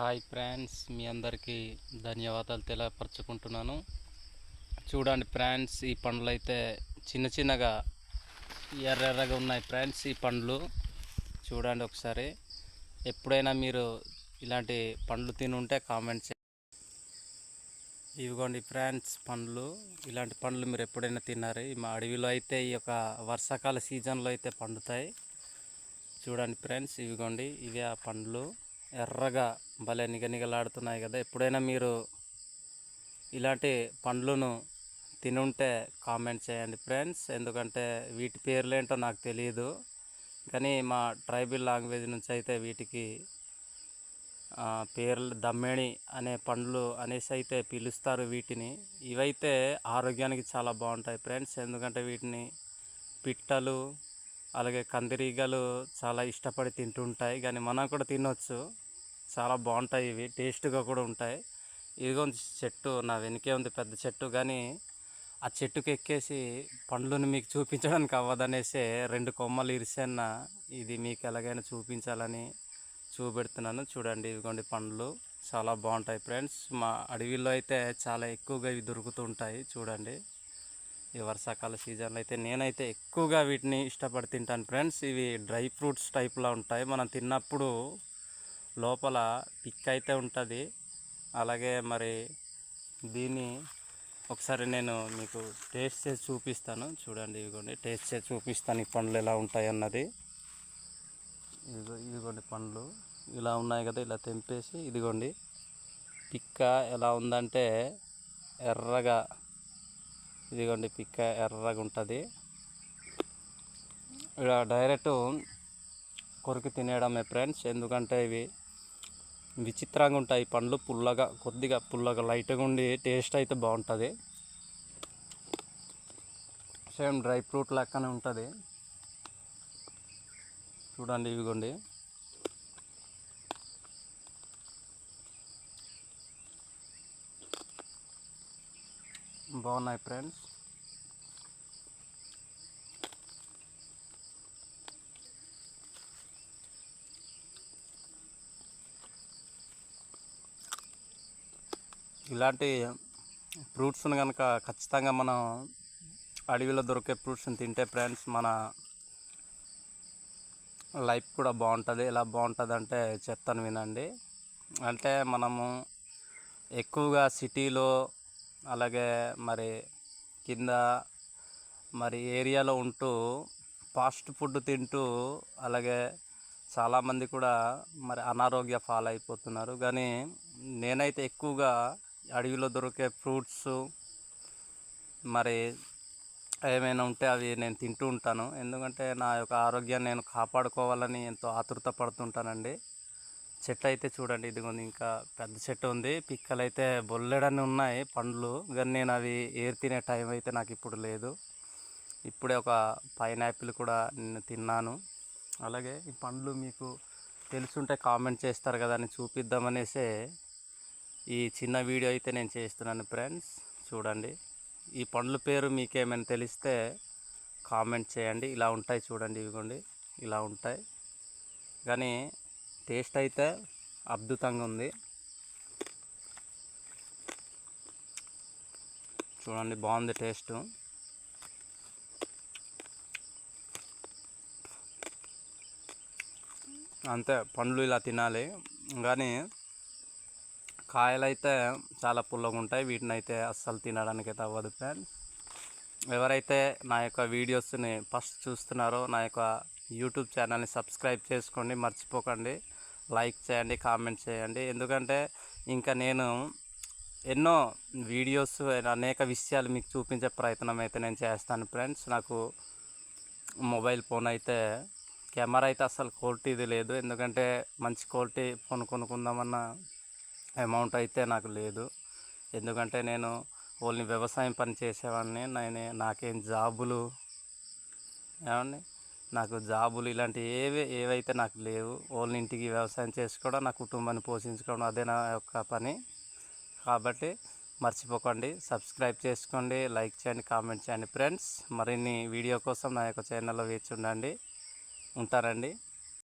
Hi France మీ అందరికీ ధన్యవాదాలు తెలియపరచుకుంటున్నాను. చూడండి ఫ్రెండ్స్ ఈ పండ్లు అయితే చిన్న చిన్నగా ఎర్రెర్రగా ఉన్నాయి ఫ్రాన్స్ ఈ పండ్లు. చూడండి ఒకసారి ఎప్పుడైనా మీరు ఇలాంటి పండ్లు తినుంటే కామెంట్ చే ఇవిగోండి ఫ్రెండ్స్ పండ్లు. ఇలాంటి పండ్లు మీరు ఎప్పుడైనా తిన్నారు? మా అడవిలో అయితే ఈ యొక్క వర్షాకాల సీజన్లో అయితే పండుతాయి. చూడండి ఫ్రెండ్స్ ఇవిగోండి ఇవి ఆ పండ్లు. ఎర్రగా భలే నిగనిగలాడుతున్నాయి కదా. ఎప్పుడైనా మీరు ఇలాంటి పండ్లను తినుంటే కామెంట్ చేయండి ఫ్రెండ్స్. ఎందుకంటే వీటి పేర్లు ఏంటో నాకు తెలియదు కానీ మా ట్రైబల్ లాంగ్వేజ్ నుంచి అయితే వీటికి పేర్లు దమ్మేణి అనే పండ్లు అనేసి అయితే పిలుస్తారు వీటిని. ఇవైతే ఆరోగ్యానికి చాలా బాగుంటాయి ఫ్రెండ్స్. ఎందుకంటే వీటిని పిట్టలు అలాగే కందిరీగలు చాలా ఇష్టపడి తింటుంటాయి. కానీ మనం కూడా తినొచ్చు. చాలా బాగుంటాయి ఇవి. టేస్ట్గా కూడా ఉంటాయి. ఇదిగో చెట్టు. నా వెనకే ఉంది పెద్ద చెట్టు. కానీ ఆ చెట్టుకు ఎక్కేసి పండ్లను మీకు చూపించడానికి అవ్వదనేసే రెండు కొమ్మలు ఇరిసన్న ఇది మీకు ఎలాగైనా చూపించాలని చూపెడుతున్నాను. చూడండి ఇదిగోండి పండ్లు. చాలా బాగుంటాయి ఫ్రెండ్స్. మా అడవిలో అయితే చాలా ఎక్కువగా ఇవి దొరుకుతూ ఉంటాయి చూడండి. ఈ వర్షాకాల సీజన్లో అయితే నేనైతే ఎక్కువగా వీటిని ఇష్టపడి తింటాను ఫ్రెండ్స్. ఇవి డ్రై ఫ్రూట్స్ టైప్లో ఉంటాయి. మనం తిన్నప్పుడు లోపల పిక్ అయితే ఉంటుంది. అలాగే మరి దీన్ని ఒకసారి నేను మీకు టేస్ట్ చేసి చూపిస్తాను. చూడండి ఇదిగోండి టేస్ట్ చేసి చూపిస్తాను. ఈ పండ్లు ఎలా ఉంటాయి అన్నది. ఇదిగో ఇదిగోండి పండ్లు. ఇలా ఉన్నాయి కదా ఇలా తెంపేసి ఇదిగోండి. పిక్క ఎలా ఉందంటే ఎర్రగా ఇదిగోండి పిక్క ఎర్రగా ఉంటుంది. ఇలా డైరెక్ట్ కొరికి తినేయడమే ఫ్రెండ్స్ ఎందుకంటే ఇవి విచిత్రంగా ఉంటాయి పండ్లు పుల్లగా కొద్దిగా పుల్లగా లైట్గా ఉండి టేస్ట్ అయితే బాగుంటుంది. సేమ్ డ్రై ఫ్రూట్ లెక్కనే ఉంటుంది. చూడండి ఇవిగోండి బాగున్నాయి ఫ్రెండ్స్. ఇలాంటి ఫ్రూట్స్ని కనుక ఖచ్చితంగా మనం అడవిలో దొరికే ఫ్రూట్స్ని తింటే ఫ్రెండ్స్ మన లైఫ్ కూడా బాగుంటుంది. ఎలా బాగుంటుంది అంటే చెప్తాను వినండి. అంటే మనము ఎక్కువగా సిటీలో అలాగే మరి కింద మరి ఏరియాలో ఉంటూ ఫాస్ట్ ఫుడ్ తింటూ అలాగే చాలామంది కూడా మరి అనారోగ్య ఫాల్ అయిపోతున్నారు కానీ నేనైతే ఎక్కువగా అడవిలో దొరికే ఫ్రూట్స్ మరి ఏమైనా ఉంటే అవి నేను తింటూ ఉంటాను. ఎందుకంటే నా యొక్క ఆరోగ్యాన్ని నేను కాపాడుకోవాలని ఎంతో ఆతృత పడుతుంటానండి. చెట్టు అయితే చూడండి ఇదిగోండి ఇంకా పెద్ద చెట్టు ఉంది. పిక్కలు అయితే బొల్లెడని ఉన్నాయి పండ్లు కానీ నేను అవి ఏరు తినే టైం అయితే నాకు ఇప్పుడు లేదు. ఇప్పుడే ఒక పైనాపిల్ కూడా నేను తిన్నాను. అలాగే ఈ పండ్లు మీకు తెలుసుంటే కామెంట్ చేస్తారు కదా అని చూపిద్దామనేసే ఈ చిన్న వీడియో అయితే నేను చేస్తున్నాను ఫ్రెండ్స్. చూడండి. ఈ పండ్ల పేరు మీకేమైనా తెలిస్తే కామెంట్ చేయండి. ఇలా ఉంటాయి చూడండి ఇవిగోండి. ఇలా ఉంటాయి. కానీ టేస్ట్ అయితే అద్భుతంగా ఉంది. చూడండి బాగుంది టేస్ట్. అంతే పండ్లు ఇలా తినాలి. కానీ కాయలు అయితే చాలా పుల్లగా ఉంటాయి వీటిని అయితే అస్సలు తినడానికి అయితే అవ్వదు ఫ్రెండ్స్. ఎవరైతే నా యొక్క వీడియోస్ని ఫస్ట్ చూస్తున్నారో నా యొక్క యూట్యూబ్ ఛానల్ని సబ్స్క్రైబ్ చేసుకోండి మర్చిపోకండి. లైక్ చేయండి కామెంట్ చేయండి. ఎందుకంటే ఇంకా నేను ఎన్నో వీడియోస్ అనేక విషయాలు మీకు చూపించే ప్రయత్నం అయితే నేను చేస్తాను ఫ్రెండ్స్. నాకు మొబైల్ ఫోన్ అయితే కెమెరా అయితే అసలు క్వాలిటీది లేదు. ఎందుకంటే మంచి క్వాలిటీ ఫోన్ కొనుక్కుందామన్న అమౌంట్ అయితే నాకు లేదు. ఎందుకంటే నేను ఓన్లీ వ్యవసాయం పని చేసేవాడిని. నేను నాకేం జాబులు ఏమండి? నాకు జాబులు ఇలాంటి ఏవి ఏవైతే నాకు లేవు ఓన్లీ ఇంటికి వ్యవసాయం చేసుకోవడం నా కుటుంబాన్ని పోషించుకోవడం అదే నా యొక్క పని. కాబట్టి మర్చిపోకండి. సబ్స్క్రైబ్ చేసుకోండి లైక్ చేయండి కామెంట్ చేయండి. ఫ్రెండ్స్ మరిన్ని వీడియో కోసం నా యొక్క ఛానల్లో వేచి ఉండండి. ఉంటారండి.